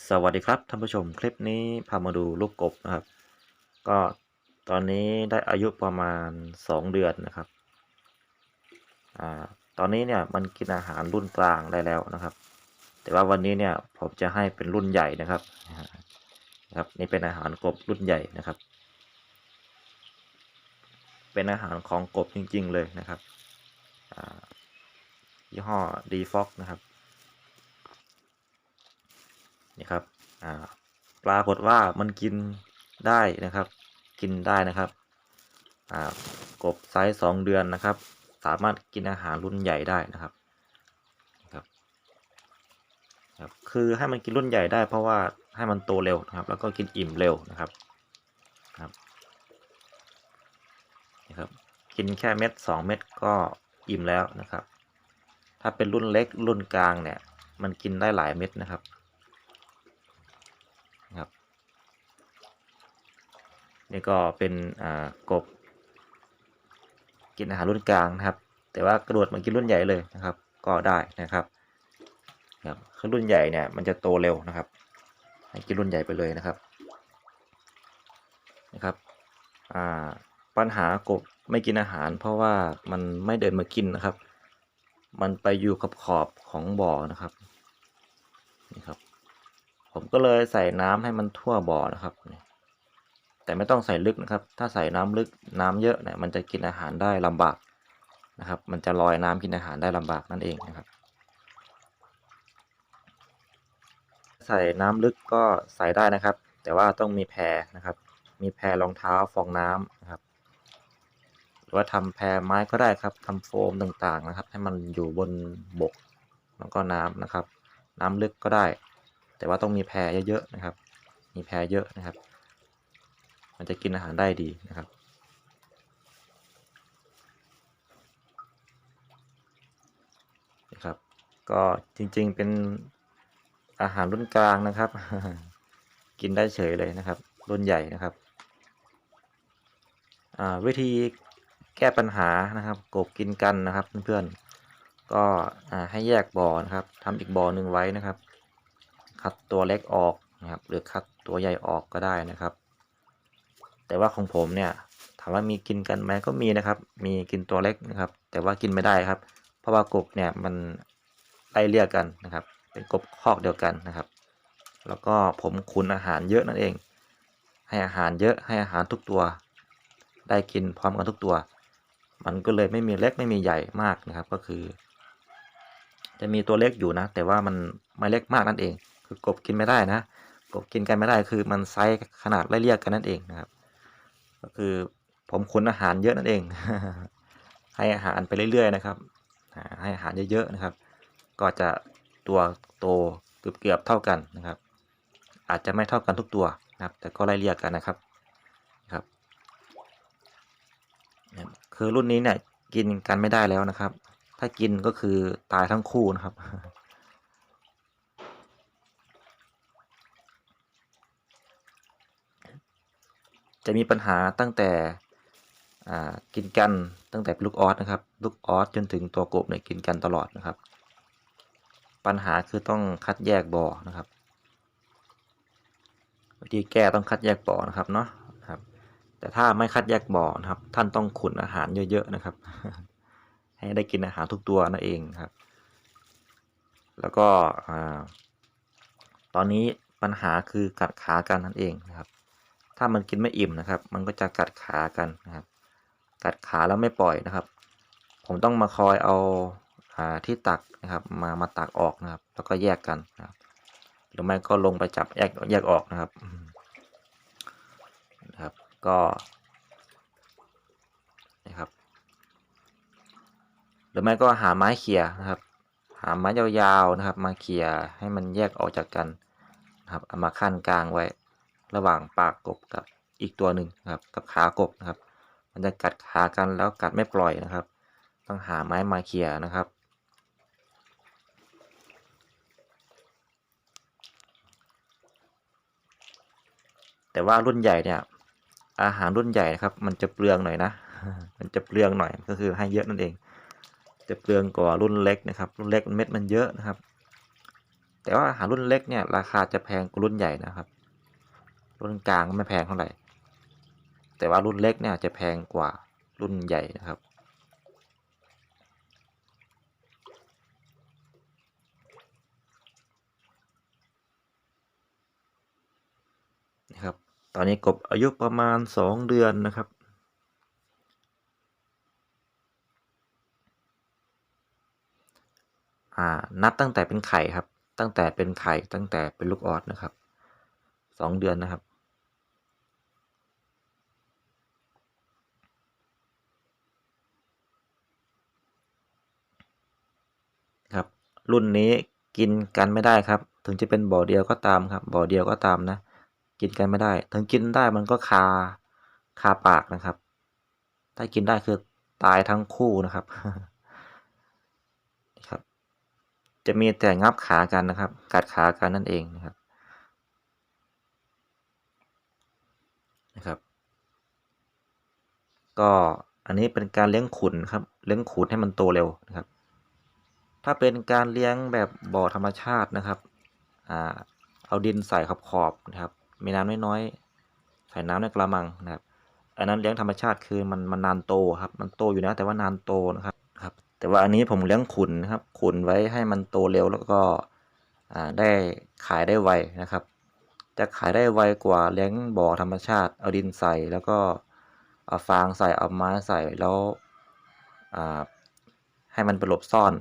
สวัสดีครับท่านผู้ชมคลิปนี้พามาดูลูกกบนะครับ ก็ตอนนี้ได้อายุประมาณ 2 เดือนนะครับอ่าตอนนี้เนี่ยมันกินอาหารรุ่นกลางได้แล้วนะครับ แต่ว่าวันนี้เนี่ยผมจะให้เป็นรุ่นใหญ่นะครับนะครับนี่เป็นอาหารกบรุ่นใหญ่นะครับ เป็นอาหารของกบจริง ๆ เลยนะครับอ่ายี่ห้อดีฟ็อกนะครับ นี่ครับ อ่า ปรากฏว่ามันกินได้นะครับ กินได้นะครับกบไซส์สองเดือนนะครับ สามารถกินอาหารรุ่นใหญ่ได้นะครับครับครับ คือให้มันกินรุ่นใหญ่ได้ เพราะว่าให้มันโตเร็วนะครับ แล้วก็กินอิ่มเร็วนะครับครับนี่ครับ กินแค่เม็ดสองเม็ดก็อิ่มแล้วนะครับ ถ้าเป็นรุ่นเล็กรุ่นกลางเนี่ย มันกินได้หลายเม็ดนะครับ นี่ก็เป็นกบ กินอาหารรุ่นกลางนะครับ แต่ว่ากระโดดมากินรุ่นใหญ่เลยนะครับ ก็ได้นะครับครับคือรุ่นใหญ่เนี่ยมันจะโตเร็วนะครับให้กินรุ่นใหญ่ไปเลยนะครับนะครับปัญหากบไม่กินอาหาร เพราะว่ามันไม่เดินมากินนะครับ มันไปอยู่กับขอบของบ่อนะครับนี่ครับ ผมก็เลยใส่น้ำให้มันทั่วบ่อนะครับ แต่ไม่ต้องใส่ลึกนะครับ ถ้าใส่น้ำลึกน้ำเยอะเนี่ยมันจะกินอาหารได้ลำบากนะครับ มันจะลอยน้ำกินอาหารได้ลำบากนั่นเองนะครับ ใส่น้ำลึกก็ใส่ได้นะครับ แต่ว่าต้องมีแพรนะครับ มีแพรรองเท้าฟองน้ำนะครับ หรือว่าทำแพรไม้ก็ได้ครับทำโฟมต่างๆนะครับ ให้มันอยู่บนบกแล้วก็น้ำนะครับ น้ำลึกก็ได้ แต่ว่าต้องมีแพรเยอะๆนะครับ มีแพรเยอะนะครับ มันจะกินอาหารได้ดีนะครับ นะครับ ก็จริงๆเป็นอาหารรุ่นกลางนะครับ กินได้เฉยเลยนะครับ รุ่นใหญ่นะครับวิธีแก้ปัญหานะครับ กบกินกันนะครับเพื่อนๆก็ให้แยกบ่อนะครับทำอีกบ่อหนึ่งไว้นะครับ คัดตัวเล็กออกนะครับ หรือคัดตัวใหญ่ออกก็ได้นะครับ แต่ว่าของผมเนี่ยถามว่ามีกินกันไหมก็มีนะครับ มีกินตัวเล็กนะครับ แต่ว่ากินไม่ได้ครับ เพราะว่ากบเนี่ยมันไล่เลี่ยกันนะครับ เป็นกบคอกเดียวกันนะครับ แล้วก็ผมคุนอาหารเยอะนั่นเอง ให้อาหารเยอะให้อาหารทุกตัว ได้กินพร้อมกันทุกตัว มันก็เลยไม่มีเล็กไม่มีใหญ่มากนะครับ ก็คือ จะมีตัวเล็กอยู่นะ แต่ว่ามันไม่เล็กมากนั่นเอง คือกบกินไม่ได้นะ กบกินกันไม่ได้คือมันไซส์ขนาดไล่เลี่ยกันนั่นเองนะครับ ก็คือผมคุนอาหารเยอะนั่นเอง ให้อาหารไปเรื่อยๆนะครับ ให้อาหารเยอะๆนะครับ ก็จะตัวโตเกือบๆเท่ากันนะครับ อาจจะไม่เท่ากันทุกตัวนะครับ แต่ก็ไล่เลี่ยกันนะครับครับคือรุ่นนี้เนี่ยกินกันไม่ได้แล้วนะครับ ถ้ากินก็คือตายทั้งคู่นะครับ จะมีปัญหาตั้งแต่กินกันตั้งแต่ลูกออสนะครับ ลูกออสจนถึงตัวกบเนี่ยกินกันตลอดนะครับ ปัญหาคือต้องคัดแยกบ่อนะครับ วิธีแก้ต้องคัดแยกบ่อนะครับเนาะครับ แต่ถ้าไม่คัดแยกบ่อนะครับ ท่านต้องขุนอาหารเยอะๆนะครับ ให้ได้กินอาหารทุกตัวนั่นเองครับ แล้วก็ตอนนี้ปัญหาคือกัดขากันนั่นเองนะครับ ถ้ามันกินไม่อิ่มนะครับ มันก็จะกัดขากันนะครับ กัดขาแล้วไม่ปล่อยนะครับ ผมต้องมาคอยเอาที่ตักนะครับมามาตักออกนะครับ แล้วก็แยกกันนะครับหรือไม่ก็ลงไปจับแยกแยกออกนะครับนะครับก็นะครับ หรือไม่ก็หาไม้เขี่ยนะครับ หาไม้ยาวๆนะครับ มาเขี่ยให้มันแยกออกจากกันนะครับเอามาขั้นกลางไว้ ระหว่างปากกบกับอีกตัวหนึ่งนะครับ กับขากบนะครับ มันจะกัดขากันแล้วกัดไม่ปล่อยนะครับ ต้องหาไม้มาเขี่ยนะครับ แต่ว่ารุ่นใหญ่เนี่ย อาหารรุ่นใหญ่นะครับ มันจะเปลืองหน่อยนะ มันจะเปลืองหน่อยก็คือให้เยอะนั่นเอง จะเปลืองกว่ารุ่นเล็กนะครับ รุ่นเล็กเม็ดมันเยอะนะครับ แต่ว่าอาหารรุ่นเล็กเนี่ยราคาจะแพงกว่ารุ่นใหญ่นะครับ รุ่นกลางก็ไม่แพงเท่าไหร่ แต่ว่ารุ่นเล็กเนี่ยจะแพงกว่ารุ่นใหญ่นะครับ นะครับ ตอนนี้กบอายุประมาณสองเดือนนะครับอ่านับตั้งแต่เป็นไข่ครับ ตั้งแต่เป็นไข่ตั้งแต่เป็นลูกออดนะครับสองเดือนนะครับ ค รุ่นนี้กินกันไม่ได้ครับ ถึงจะเป็นบ่อเดียวก็ตามครับ บ่อเดียวก็ตามนะ กินกันไม่ได้ ถึงกินได้มันก็คาคาปากนะครับ ถ้ากินได้คือตายทั้งคู่นะครับนี่ครับ จะมีแต่งับขากันนะครับ กัดขากันนั่นเองนะครับนะครับ ก็อันนี้เป็นการเลี้ยงขุนครับ เลี้ยงขุนให้มันโตเร็วนะครับ ถ้าเป็นการเลี้ยงแบบบ่อธรรมชาตินะครับอ่าเอาดินใส่ขอบขอบนะครับมีน้ำน้อยๆใส่น้ำในกระมังนะครับอันนั้นเลี้ยงธรรมชาติคือมันมันนานโตครับ มันโตอยู่นะแต่ว่านานโตนะครับครับ แต่ว่าอันนี้ผมเลี้ยงขุนนะครับขุนไว้ให้มันโตเร็วแล้วก็ได้ขายได้ไวนะครับ จะขายได้ไวกว่าเลี้ยงบ่อธรรมชาติ เอาดินใส่แล้วก็เอาฟางใส่เอาไม้ใส่แล้วให้มันไปหลบซ่อน